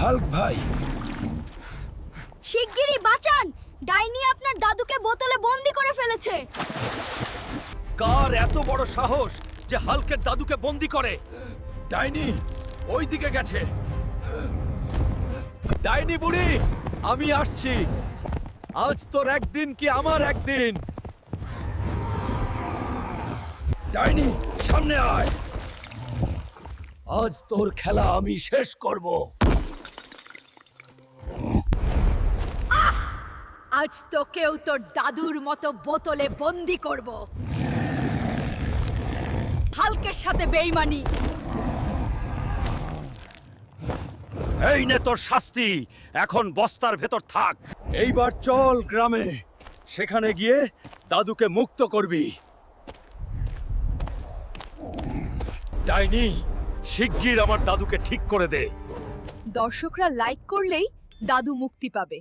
Hulk ভাই। শিগগিরই বাঁচান। ডাইনি আপনার দাদুকে বোতলে বন্দি করে ফেলেছে। কার এত বড় সাহস যে হাল্কের দাদুকে বন্দি করে? ডাইনি ওই দিকে গেছে। ডাইনি বুড়ি আমি আসছি। আজ তোর একদিন কি আমার একদিন? ডাইনি সামনে আয়। আজ তোর খেলা আমি শেষ করব। আজ তোকেও তোর দাদুর মতো বোতলে বন্দি করব। হালকের সাথে বেইমানি। এই নে তোর শাস্তি। এখন বস্তার ভেতর থাক। এইবার চল গ্রামে। সেখানে গিয়ে দাদুকে মুক্ত করবি। ডাইনি শিগগির আমার দাদুকে ঠিক করে দে। দর্শকরা লাইক করলেই দাদু মুক্তি পাবে।